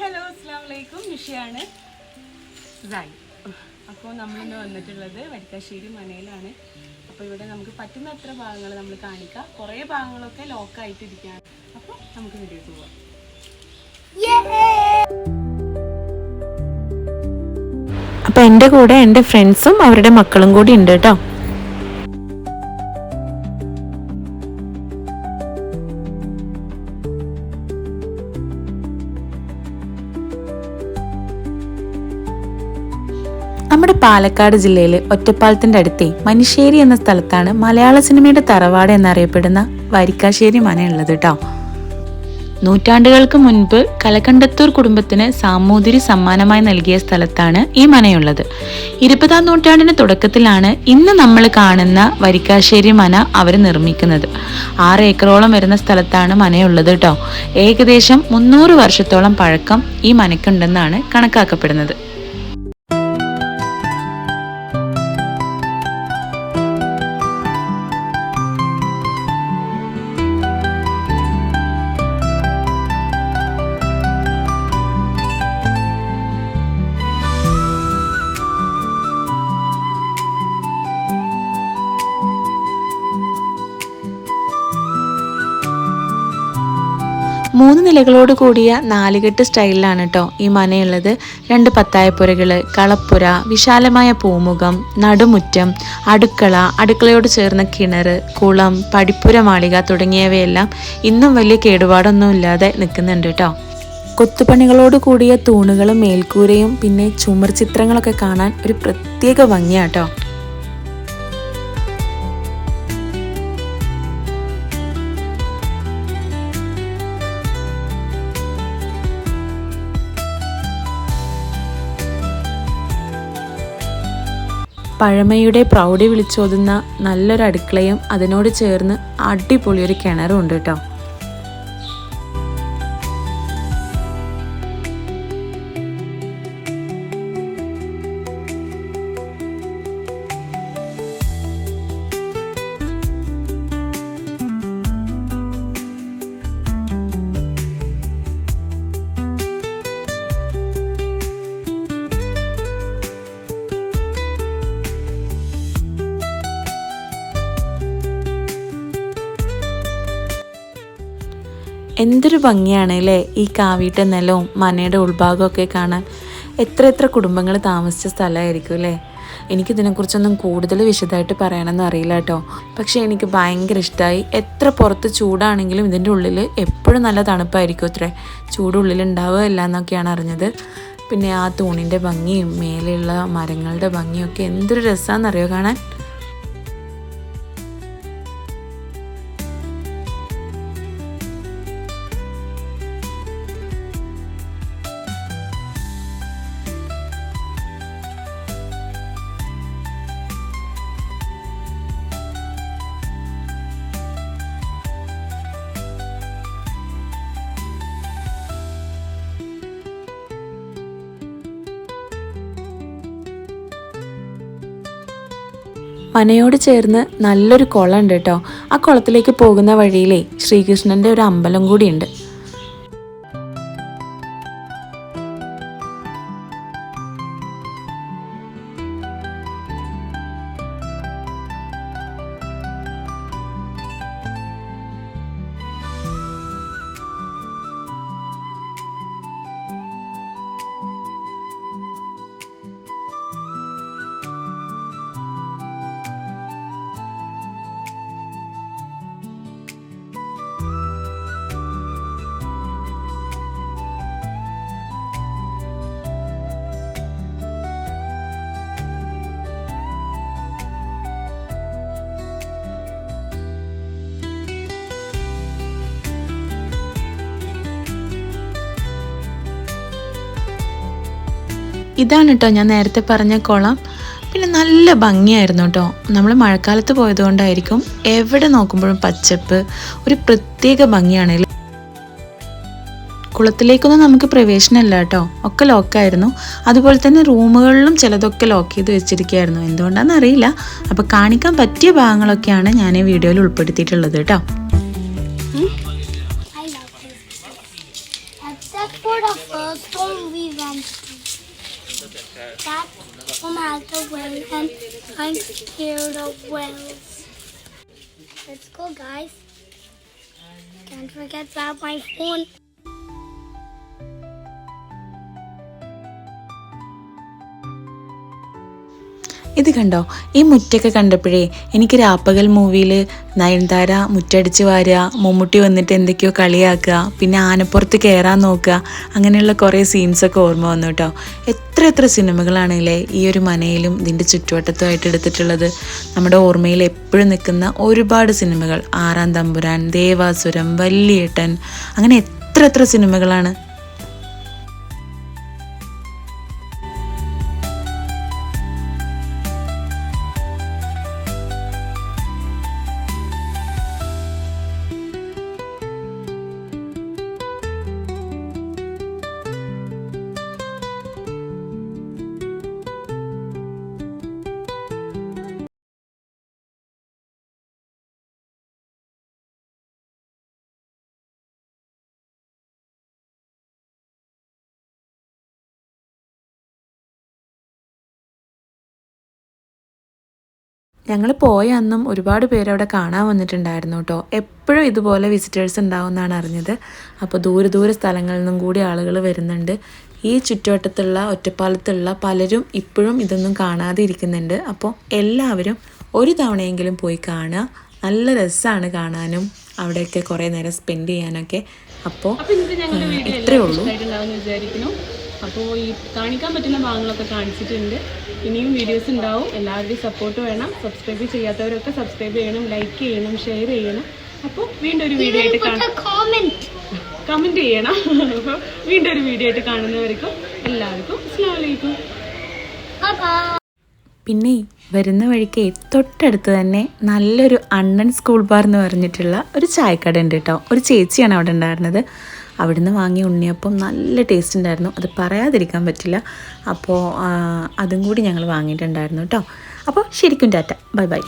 Hello അസ്സാം വലൈക്കും നിഷയാണ്. സായി. അപ്പോൾ നമ്മളിന്ന് വന്നിട്ടുള്ളത് വരിക്കാശ്ശേരി മനയിലാണ്. അപ്പോൾ ഇവിടെ നമുക്ക് പറ്റുന്ന അത്ര ഭാഗങ്ങൾ നമ്മൾ കാണിക്കാം. കുറേ ഭാഗങ്ങളൊക്കെ ലോക്കായിട്ടിരിക്കുകയാണ് അപ്പോൾ നമുക്ക് വീഡിയോ പോവാം. അപ്പോൾ എന്റെ കൂടെ എന്റെ ഫ്രണ്ട്സും അവരുടെ മക്കളും കൂടി ഉണ്ട് കേട്ടോ. പാലക്കാട് ജില്ലയിലെ ഒറ്റപ്പാലത്തിന്റെ അടുത്തെ മനുഷ്യേരി എന്ന സ്ഥലത്താണ് മലയാള സിനിമയുടെ തറവാട് എന്നറിയപ്പെടുന്ന വരിക്കാശ്ശേരി മനയുള്ളത് കേട്ടോ നൂറ്റാണ്ടുകൾക്ക് മുൻപ് കലകണ്ടത്തൂർ കുടുംബത്തിന് സാമൂതിരി സമ്മാനമായി നൽകിയ സ്ഥലത്താണ് ഈ മനയുള്ളത് ഇരുപതാം നൂറ്റാണ്ടിന്റെ തുടക്കത്തിലാണ് ഇന്ന് നമ്മൾ കാണുന്ന വരിക്കാശ്ശേരി മന അവർ നിർമ്മിക്കുന്നത്. ആറ് ഏക്കറോളം വരുന്ന സ്ഥലത്താണ് മനയുള്ളത് കേട്ടോ ഏകദേശം മുന്നൂറ് വർഷത്തോളം പഴക്കം ഈ മനയ്ക്കുണ്ടെന്നാണ് കണക്കാക്കപ്പെടുന്നത്. മൂന്ന് നിലകളോട് കൂടിയ നാലുകെട്ട് സ്റ്റൈലിലാണ് കേട്ടോ ഈ മനയുള്ളത്. രണ്ട് പത്തായപ്പുരകൾ കളപ്പുര വിശാലമായ പൂമുഖം നടുമുറ്റം അടുക്കള അടുക്കളയോട് ചേർന്ന കിണർ കുളം പടിപ്പുര മാളിക തുടങ്ങിയവയെല്ലാം ഇന്നും വലിയ കേടുപാടൊന്നും ഇല്ലാതെ നിൽക്കുന്നുണ്ട് കേട്ടോ കൊത്തുപണികളോട് കൂടിയ തൂണുകളും മേൽക്കൂരയും പിന്നെ ചുമർ ചിത്രങ്ങളൊക്കെ കാണാൻ ഒരു പ്രത്യേക ഭംഗിയാട്ടോ പഴമയുടെ പ്രൗഢി വിളിച്ചോതുന്ന നല്ലൊരു അടുക്കളയും അതിനോട് ചേർന്ന് അടിപൊളിയൊരു കിണറും ഉണ്ട് കേട്ടോ. എന്തൊരു ഭംഗിയാണ് അല്ലേ? ഈ കാവീട്ട നിലവും മനയുടെ ഉൾഭാഗമൊക്കെ കാണാൻ എത്ര എത്ര കുടുംബങ്ങൾ താമസിച്ച സ്ഥലമായിരിക്കും അല്ലേ? എനിക്കിതിനെക്കുറിച്ചൊന്നും കൂടുതൽ വിശദമായിട്ട് പറയണമെന്ന് അറിയില്ല കേട്ടോ. പക്ഷേ എനിക്ക് ഭയങ്കര ഇഷ്ടമായി എത്ര പുറത്ത് ചൂടാണെങ്കിലും ഇതിന്റെ ഉള്ളിൽ എപ്പോഴും നല്ല തണുപ്പായിരിക്കും അത്രേ. ചൂടുള്ളിൽ ഉണ്ടാവുകയില്ല എന്നൊക്കെയാണ് അറിഞ്ഞത്. പിന്നെ ആ തൂണിന്റെ ഭംഗിയും മേലെയുള്ള മരങ്ങളുടെ ഭംഗിയൊക്കെ എന്തൊരു രസമാണെന്നറിയോ കാണാൻ? മനയോട് ചേർന്ന് നല്ലൊരു കുളം ഉണ്ട് കേട്ടോ. ആ കുളത്തിലേക്ക് പോകുന്ന വഴിയിലേ ശ്രീകൃഷ്ണന്റെ ഒരു അമ്പലം കൂടിയുണ്ട്. ഇതാണ് കേട്ടോ ഞാൻ നേരത്തെ പറഞ്ഞ കുളം. പിന്നെ നല്ല ഭംഗിയായിരുന്നു കേട്ടോ നമ്മൾ മഴക്കാലത്ത് പോയതുകൊണ്ടായിരിക്കും എവിടെ നോക്കുമ്പോഴും പച്ചപ്പ് ഒരു പ്രത്യേക ഭംഗിയാണ്? കുളത്തിലേക്കൊന്നും നമുക്ക് പ്രവേശനമല്ല കേട്ടോ ഒക്കെ ലോക്കായിരുന്നു അതുപോലെ തന്നെ റൂമുകളിലും ചിലതൊക്കെ ലോക്ക് ചെയ്ത് വെച്ചിരിക്കുകയായിരുന്നു. എന്തുകൊണ്ടാണെന്ന് അറിയില്ല. അപ്പോൾ കാണിക്കാൻ പറ്റിയ ഭാഗങ്ങളൊക്കെയാണ് ഞാൻ ഈ വീഡിയോയിൽ ഉൾപ്പെടുത്തിയിട്ടുള്ളത് കേട്ടോ this. Except for the first one we went to. That's from the well and I'm scared of wells. Let's go guys. Can't forget about my phone. ഇത് കണ്ടോ? ഈ മുറ്റൊക്കെ കണ്ടപ്പോഴേ എനിക്ക് രാപ്പകൽ മൂവിയിൽ നയൻതാര മുറ്റടിച്ച് വാരുക മമ്മൂട്ടി വന്നിട്ട് എന്തൊക്കെയോ കളിയാക്കുക പിന്നെ ആനപ്പുറത്ത് കയറാൻ നോക്കുക അങ്ങനെയുള്ള കുറേ സീൻസൊക്കെ ഓർമ്മ വന്നു കേട്ടോ. എത്ര എത്ര സിനിമകളാണല്ലേ ഈ ഒരു മനയിലും ഇതിന്റെ ചുറ്റുവട്ടത്തുമായിട്ട് എടുത്തിട്ടുള്ളത്. നമ്മുടെ ഓർമ്മയിൽ എപ്പോഴും നിൽക്കുന്ന ഒരുപാട് സിനിമകൾ. ആറാം തമ്പുരാൻ ദേവാസുരം വല്യേട്ടൻ അങ്ങനെ എത്ര എത്ര സിനിമകളാണ് ഞങ്ങൾ പോയ അന്നും ഒരുപാട് പേര് അവിടെ കാണാൻ വന്നിട്ടുണ്ടായിരുന്നു കേട്ടോ എപ്പോഴും ഇതുപോലെ വിസിറ്റേഴ്സ് ഉണ്ടാവുമെന്നാണ് അറിഞ്ഞത്. അപ്പോൾ ദൂരെ ദൂരെ സ്ഥലങ്ങളിൽ നിന്നും കൂടി ആളുകൾ വരുന്നുണ്ട്. ഈ ചുറ്റുവട്ടത്തുള്ള ഒറ്റപ്പാലത്തുള്ള പലരും ഇപ്പോഴും ഇതൊന്നും കാണാതെ ഇരിക്കുന്നുണ്ട്. അപ്പോൾ എല്ലാവരും ഒരു തവണയെങ്കിലും പോയി കാണുക. നല്ല രസമാണ് കാണാനും. അവിടെയൊക്കെ കുറേ നേരം സ്പെൻഡ് ചെയ്യാനൊക്കെ. അപ്പോൾ ഇത്രയേ ഉള്ളൂ. അപ്പോൾ ഈ കാണിക്കാൻ പറ്റുന്ന ഭാഗങ്ങളൊക്കെ കാണിച്ചിട്ടുണ്ട്. ഇനിയും വീഡിയോസ് ഉണ്ടാവും. എല്ലാവരുടെയും സപ്പോർട്ട് വേണം. സബ്സ്ക്രൈബ് ചെയ്യാത്തവരൊക്കെ സബ്സ്ക്രൈബ് ചെയ്യണം. ലൈക്ക് ചെയ്യണം. ഷെയർ ചെയ്യണം. അപ്പോൾ വീണ്ടും ഒരു വീഡിയോ ആയിട്ട് കാണാം. കമന്റ് ചെയ്യണം. അപ്പോൾ വീണ്ടും ഒരു വീഡിയോ ആയിട്ട് കാണുന്നവർക്കും എല്ലാവർക്കും അസ്സാം വലൈക്കും. പിന്നെ വരുന്ന വഴിക്ക് തൊട്ടടുത്ത് തന്നെ നല്ലൊരു അണ്ണൻ സ്കൂൾ ബാർ എന്ന് പറഞ്ഞിട്ടുള്ള ഒരു ചായക്കട ഉണ്ട് കേട്ടോ. ഒരു ചേച്ചിയാണ് അവിടെ ഉണ്ടായിരുന്നത്. അവിടുന്ന് വാങ്ങിയ ഉണ്ണിയപ്പം നല്ല ടേസ്റ്റ് ഉണ്ടായിരുന്നു. അത് പറയാതിരിക്കാൻ പറ്റില്ല. അപ്പോൾ അതും കൂടി ഞങ്ങൾ വാങ്ങിയിട്ടുണ്ടായിരുന്നു കേട്ടോ അപ്പോൾ ശരിക്കും ടാറ്റ. Bye bye.